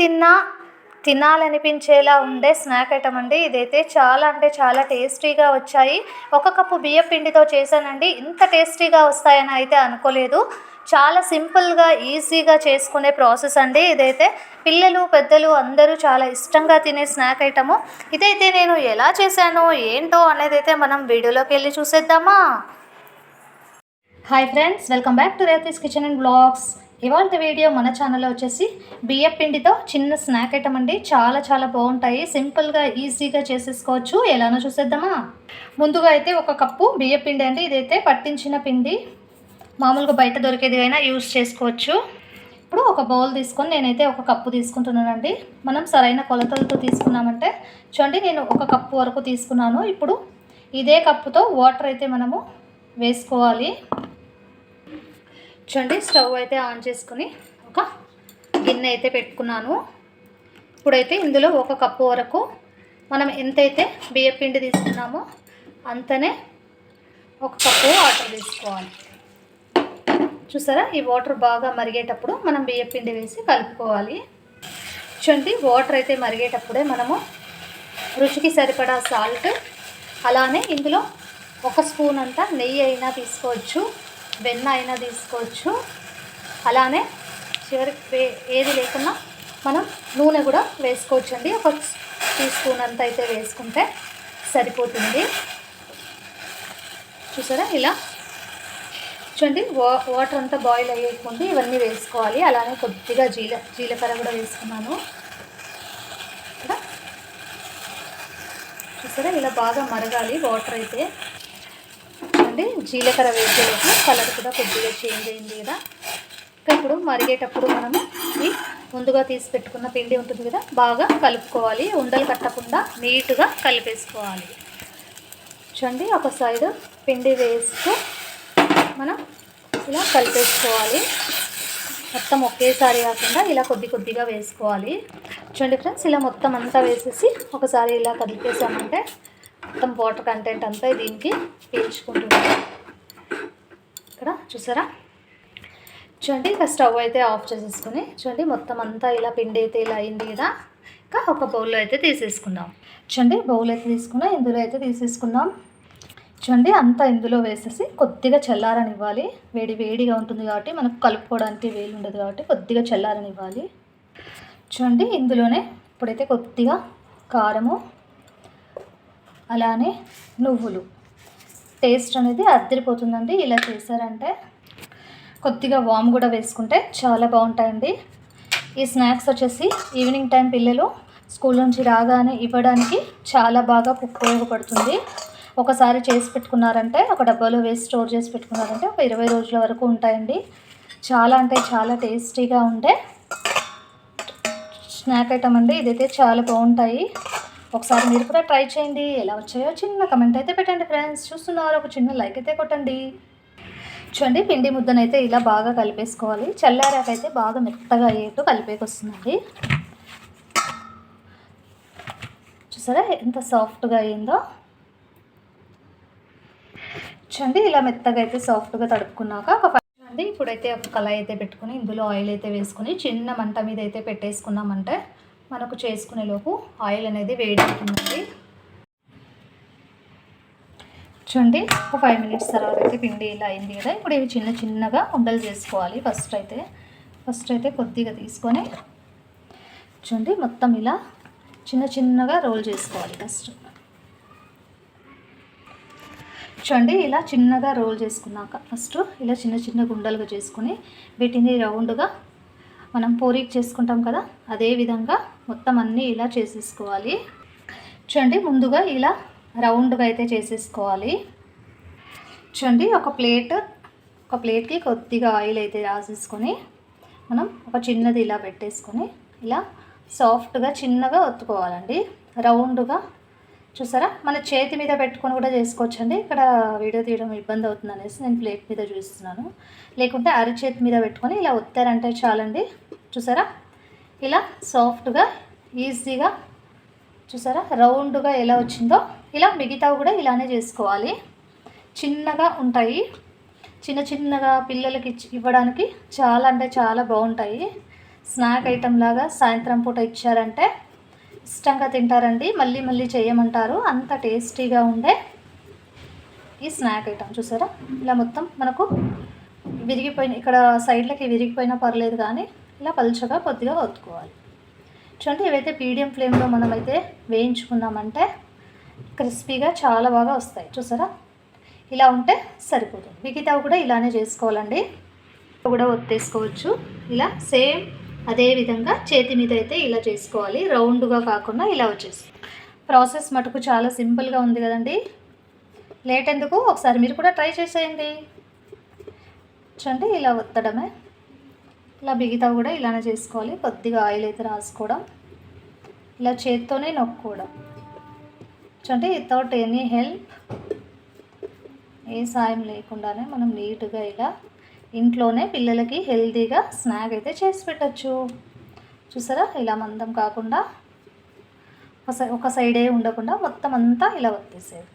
తిన్నా తినాలనిపించేలా ఉండే snack item అండి. ఇదైతే చాలా అంటే చాలా టేస్టీగా వచ్చాయి. ఒక కప్పు బియ్య పిండితో చేశానండి. ఇంత టేస్టీగా వస్తాయని అయితే అనుకోలేదు. చాలా సింపుల్గా ఈజీగా చేసుకునే ప్రాసెస్ అండి ఇదైతే. పిల్లలు పెద్దలు అందరూ చాలా ఇష్టంగా తినే స్నాక్ ఐటము ఇదైతే నేను ఎలా చేశాను ఏంటో అనేది అయితే మనం వీడియోలోకి వెళ్ళి చూసేద్దామా? Hi friends welcome back to Reethi's kitchen and blogs ఇవాళ వీడియో మన ఛానల్లో వచ్చేసి బియ్యం పిండితో చిన్న స్నాక్ ఐటమ్ అండి చాలా చాలా బాగుంటాయి. సింపుల్గా ఈజీగా చేసేసుకోవచ్చు. ఎలానో చూసేద్దామా? ముందుగా అయితే ఒక కప్పు బియ్యం పిండి అండి. ఇదైతే పట్టించిన పిండి. మామూలుగా బయట దొరికేది అయినా యూస్ చేసుకోవచ్చు. ఇప్పుడు ఒక బౌల్ తీసుకొని నేనైతే ఒక కప్పు తీసుకుంటున్నానండి. మనం సరైన కొలతలతో తీసుకున్నామంటే చూడండి నేను ఒక కప్పు వరకు తీసుకున్నాను. ఇప్పుడు ఇదే కప్పుతో వాటర్ అయితే మనము వేసుకోవాలి. చూడండి స్టవ్ అయితే ఆన్ చేసుకుని ఒక గిన్నె అయితే పెట్టుకున్నాను. ఇప్పుడైతే ఇందులో ఒక కప్పు వరకు మనం ఎంతైతే బియ్య పిండి తీసుకున్నామో అంతనే ఒక కప్పు వాటర్ తీసుకోవాలి. చూసారా? ఈ వాటర్ బాగా మరిగేటప్పుడు మనం బియ్య పిండి వేసి కలుపుకోవాలి. చూడండి వాటర్ అయితే మరిగేటప్పుడే మనము రుచికి సరిపడా సాల్ట్ అలానే ఇందులో ఒక స్పూన్ అంతా నెయ్యి అయినా తీసుకోవచ్చు. వెన్న అయినా తీసుకోవచ్చు. అలానే చివరికి ఏది లేకున్నా మనం నూనె కూడా వేసుకోవచ్చు అండి ఒక టీ స్పూన్ అంత అయితే వేసుకుంటే సరిపోతుంది. చూసారా ఇలా? చూడండి వా వాటర్ అంతా బాయిల్ అయ్యేకుంది ఇవన్నీ వేసుకోవాలి. అలానే కొద్దిగా జీల జీలకర్ర కూడా వేసుకున్నాను. చూసారా? ఇలా బాగా మరగాలి వాటర్ అయితే. చూడండి జీలకర్ర వేసేసి కలర్ కూడా కొద్దిగా చేంజ్ అయింది కదా. ఇంకా ఇప్పుడు మరిగేటప్పుడు మనము ఈ ముందుగా తీసి పెట్టుకున్న పిండి ఉంటుంది కదా బాగా కలుపుకోవాలి. ఉండలు కట్టకుండా నీట్గా కలిపేసుకోవాలి. చూడండి ఒక సైడ్ పిండి వేస్తూ మనం ఇలా కలిపేసుకోవాలి. మొత్తం ఒకేసారి కాకుండా ఇలా కొద్ది కొద్దిగా వేసుకోవాలి. చూడండి ఫ్రెండ్స్ ఇలా మొత్తం అంతా వేసేసి ఒకసారి ఇలా కలిపేసామంటే మొత్తం వాటర్ కంటెంట్ అంతా దీనికి పీల్చుకుంటుంది ఇక్కడ చూసారా? చూడండి ఇక స్టవ్ అయితే ఆఫ్ చేసేసుకుని చూడండి మొత్తం అంతా ఇలా పిండి అయితే ఇలా అయింది కదా. ఇంకా ఒక బౌల్లో అయితే తీసేసుకుందాం. చూడండి బౌల్ అయితే తీసుకున్నా ఇందులో అయితే తీసేసుకుందాం. చూడండి అంతా ఇందులో వేసేసి కొద్దిగా చల్లారని ఇవ్వాలి వేడి వేడిగా ఉంటుంది కాబట్టి మనకు కలుపుకోవడానికి వేలు ఉండదు కాబట్టి కొద్దిగా చల్లారని ఇవ్వాలి చూడండి ఇందులోనే ఇప్పుడైతే కొద్దిగా కారము అలానే నువ్వులు. టేస్ట్ అనేది అద్దరిపోతుందండి. ఇలా చేశారంటే కొద్దిగా వామ్ కూడా వేసుకుంటే చాలా బాగుంటాయండి. ఈ స్నాక్స్ వచ్చేసి ఈవినింగ్ టైం పిల్లలు స్కూల్ నుంచి రాగానే ఇవ్వడానికి చాలా బాగా ఉపయోగపడుతుంది. ఒకసారి చేసి పెట్టుకున్నారంటే ఒక డబ్బాలో వేసి స్టోర్ చేసి పెట్టుకున్నారంటే ఒక ఇరవై రోజుల వరకు ఉంటాయండి. చాలా అంటే చాలా టేస్టీగా ఉండే స్నాక్ ఐటమ్ అండి. ఇదైతే చాలా బాగుంటాయి. ఒకసారి మీరు కూడా ట్రై చేయండి. ఎలా వచ్చాయో చిన్న కమెంట్ అయితే పెట్టండి ఫ్రెండ్స్ చూస్తున్నారు ఒక చిన్న లైక్ అయితే కొట్టండి. చూడండి పిండి ముద్దనైతే ఇలా బాగా కలిపేసుకోవాలి. చల్లారాకైతే బాగా మెత్తగా అయ్యేట్టు కలిపేకొస్తుందండి. చూసారా ఎంత సాఫ్ట్గా అయిందో చూడండి ఇలా మెత్తగా అయితే సాఫ్ట్గా తడుపుకున్నాక ఒక ఫైవ్ అండి ఇప్పుడైతే ఒక కళాయి అయితే పెట్టుకుని ఇందులో ఆయిల్ అయితే వేసుకుని చిన్న మంట మీద అయితే పెట్టేసుకున్నామంటే మనకు చేసుకునే లోపు ఆయిల్ అనేది వేడి అవుతుందండి చూడండి ఒక ఫైవ్ మినిట్స్ తర్వాత అయితే పిండి ఇలా అయింది కదా. ఇప్పుడు ఇవి చిన్న చిన్నగా ఉండలు చేసుకోవాలి ఫస్ట్ అయితే. ఫస్ట్ అయితే కొద్దిగా తీసుకొని చూడండి మొత్తం ఇలా చిన్న చిన్నగా రోల్ చేసుకోవాలి ఫస్ట్ చూడండి ఇలా చిన్నగా రోల్ చేసుకున్నాక ఫస్ట్ ఇలా చిన్న చిన్న గుండలుగా చేసుకుని వీటిని రౌండ్గా మనం పూరీకి చేసుకుంటాం కదా అదే విధంగా మొత్తం అన్నీ ఇలా చేసేసుకోవాలి. చూడండి ముందుగా ఇలా రౌండ్గా అయితే చేసేసుకోవాలి. చూడండి ఒక ప్లేట్ ఒక ప్లేట్కి కొద్దిగా ఆయిల్ అయితే రాసేసుకొని మనం ఒక చిన్నది ఇలా పెట్టేసుకొని ఇలా సాఫ్ట్గా చిన్నగా ఒత్తుకోవాలండి. రౌండ్గా చూసారా? మన చేతి మీద పెట్టుకొని కూడా చేసుకోవచ్చండి. ఇక్కడ వీడియో తీయడం ఇబ్బంది అవుతుంది అనేసి నేను ప్లేట్ మీద చూస్తున్నాను. లేకుంటే అరచేతి మీద పెట్టుకొని ఇలా ఒత్తారంటే చాలండి. చూసారా? ఇలా సాఫ్ట్గా ఈజీగా చూసారా? రౌండ్గా ఎలా వచ్చిందో ఇలా మిగతావి కూడా ఇలానే చేసుకోవాలి. చిన్నగా ఉంటాయి. చిన్న చిన్నగా పిల్లలకి ఇవ్వడానికి చాలా అంటే చాలా బాగుంటాయి. స్నాక్ ఐటెం లాగా సాయంత్రం పూట ఇచ్చారంటే ఇష్టంగా తింటారండి. మళ్ళీ మళ్ళీ చేయమంటారు. అంత టేస్టీగా ఉండే ఈ స్నాక్ ఐటమ్ చూసారా? ఇలా మొత్తం మనకు విరిగిపోయిన ఇక్కడ సైడ్లకి విరిగిపోయినా పర్లేదు కానీ ఇలా పలుచగా కొద్దిగా ఒత్తుకోవాలి. చూడండి ఇవైతే పీడియం ఫ్లేమ్లో మనమైతే వేయించుకున్నామంటే క్రిస్పీగా చాలా బాగా వస్తాయి. చూసారా? ఇలా ఉంటే సరిపోతుంది. మిగతావి కూడా ఇలానే చేసుకోవాలండి. కూడా ఒత్తేసుకోవచ్చు. ఇలా సేమ్ అదే విధంగా చేతి మీద అయితే ఇలా చేసుకోవాలి. రౌండ్గా కాకుండా ఇలా వచ్చేసి ప్రాసెస్ మటుకు చాలా సింపుల్గా ఉంది కదండి. లేట్ ఎందుకు? ఒకసారి మీరు కూడా ట్రై చేసేయండి. చూడండి ఇలా ఒత్తడమే. ఇలా బిగితా కూడా ఇలానే చేసుకోవాలి. కొద్దిగా ఆయిల్ అయితే రాసుకోవడం. ఇలా చేత్తోనే నొక్కోవడం. చూడండి వితౌట్ ఎనీ హెల్ప్ ఏ సాయం లేకుండానే మనం నీట్గా ఇలా ఇంట్లోనే పిల్లలకి హెల్తీగా స్నాక్ అయితే చేసి పెట్టచ్చు. చూసారా? ఇలా మందం కాకుండా ఒక సై ఒక సైడే ఉండకుండా మొత్తం అంతా ఇలా వచ్చేసేది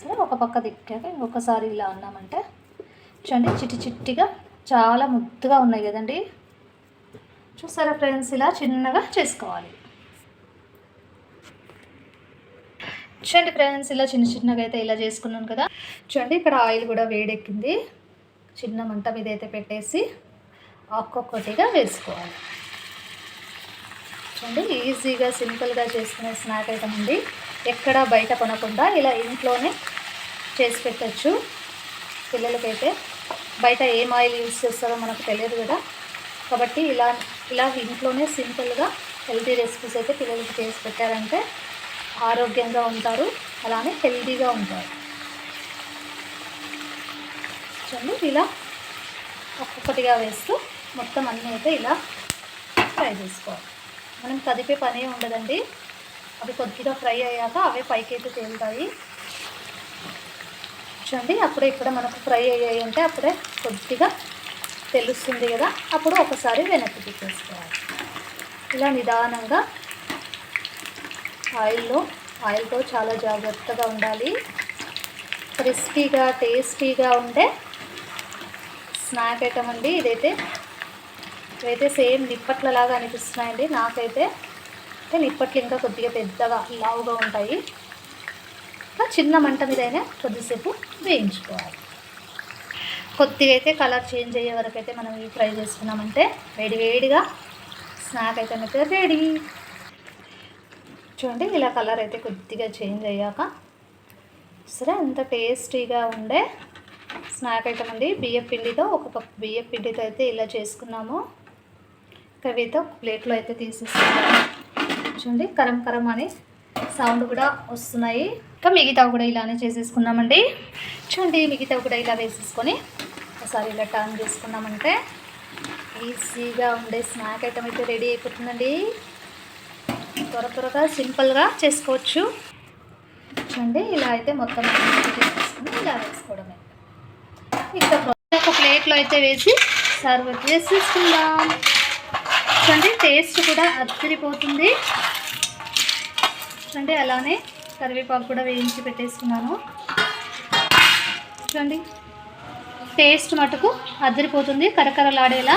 సరే ఒక పక్క దిక్కాక ఇంకొకసారి ఇలా అన్నామంటే చూడండి చిట్టి చిట్టిగా చాలా ముద్దుగా ఉన్నాయి కదండి. చూసారా ఫ్రెండ్స్? ఇలా చిన్నగా చేసుకోవాలి. చూడండి ఫ్రెండ్స్ ఇలా చిన్న చిన్నగా అయితే ఇలా చేసుకున్నాను కదా. చూడండి ఇక్కడ ఆయిల్ కూడా వేడెక్కింది. చిన్న మంట మీద అయితే పెట్టేసి ఒక్కొక్కటిగా వేసుకోవాలి. చూడండి ఈజీగా సింపుల్గా చేసుకునే స్నాక్ ఐటమ్ ఉంది ఎక్కడ బయట కొనకుండా ఇలా ఇంట్లోనే చేసి పెట్టచ్చు. పిల్లలకైతే బయట ఏం ఆయిల్ యూజ్ చేస్తారో మనకు తెలియదు కదా. కాబట్టి ఇలా ఇలా ఇంట్లోనే సింపుల్గా హెల్తీ రెసిపీస్ అయితే పిల్లలకి చేసి పెట్టారంటే ఆరోగ్యంగా ఉంటారు అలానే హెల్తీగా ఉంటారు. చూడండి ఇలా ఒక్కొక్కటిగా వేస్తూ మొత్తం అన్నీ అయితే ఇలా ఫ్రై చేసుకోవాలి. మనం కదిపే పనే ఉండదండి. అవి కొద్దిగా ఫ్రై అయ్యాక అవే పైకి అయితే తేలుతాయి. చూడండి అప్పుడే ఇక్కడ మనకు ఫ్రై అయ్యాయి అంటే అప్పుడే కొద్దిగా తెలుస్తుంది కదా. అప్పుడు ఒకసారి వెనక్కి తీసేసుకోవాలి. ఇలా నిదానంగా ఆయిల్లో ఆయిల్తో చాలా జాగ్రత్తగా ఉండాలి. క్రిస్పీగా టేస్టీగా ఉండే స్నాక్ ఐటమ్ అండి ఇదైతే. ఇవైతే సేమ్ నిప్పట్లలాగా అనిపిస్తున్నాయండి. నాకైతే నిప్పట్లు ఇంకా కొద్దిగా పెద్దగా లావుగా ఉంటాయి. చిన్న మంట మీదైనా కొద్దిసేపు వేయించుకోవాలి. కొద్దిగా అయితే కలర్ చేంజ్ అయ్యే వరకు అయితే మనం ఇవి ఫ్రై చేసుకున్నామంటే వేడి వేడిగా స్నాక్ ఐటమ్ అయితే రెడీ. చూడండి ఇలా కలర్ అయితే కొద్దిగా చేంజ్ అయ్యాక సరే అంత టేస్టీగా ఉండే స్నాక్ ఐటమ్ అండి. బియ్యం పిండితో ఒక కప్ బియ్యం పిండితో అయితే ఇలా చేసుకున్నాము. కవితో ప్లేట్లో అయితే తీసేసుకున్నాము. చూడండి కరం కరం అని సౌండ్ కూడా వస్తున్నాయి. ఇంకా మిగతావి కూడా ఇలానే చేసేసుకున్నామండి. చూడండి మిగతావి కూడా ఇలా వేసేసుకొని ఒకసారి ఇలా టర్న్ చేసుకున్నామంటే ఈజీగా ఉండే స్నాక్ ఐటమ్ అయితే రెడీ అయిపోతుందండి. త్వర త్వరగా సింపుల్గా చేసుకోవచ్చు. చూడండి ఇలా అయితే మొత్తం చేసుకుని ఇలా వేసుకోవడమే. ఇంకా ఒక ప్లేట్లో అయితే వేసి సర్వ్ చేసేసుకుందాం. చూడండి టేస్ట్ కూడా అద్దరిపోతుంది చూడండి అలానే కరివేపాకు కూడా వేయించి పెట్టేసుకున్నాను. చూడండి టేస్ట్ మటుకు అద్దరిపోతుంది కరకరలాడేలా.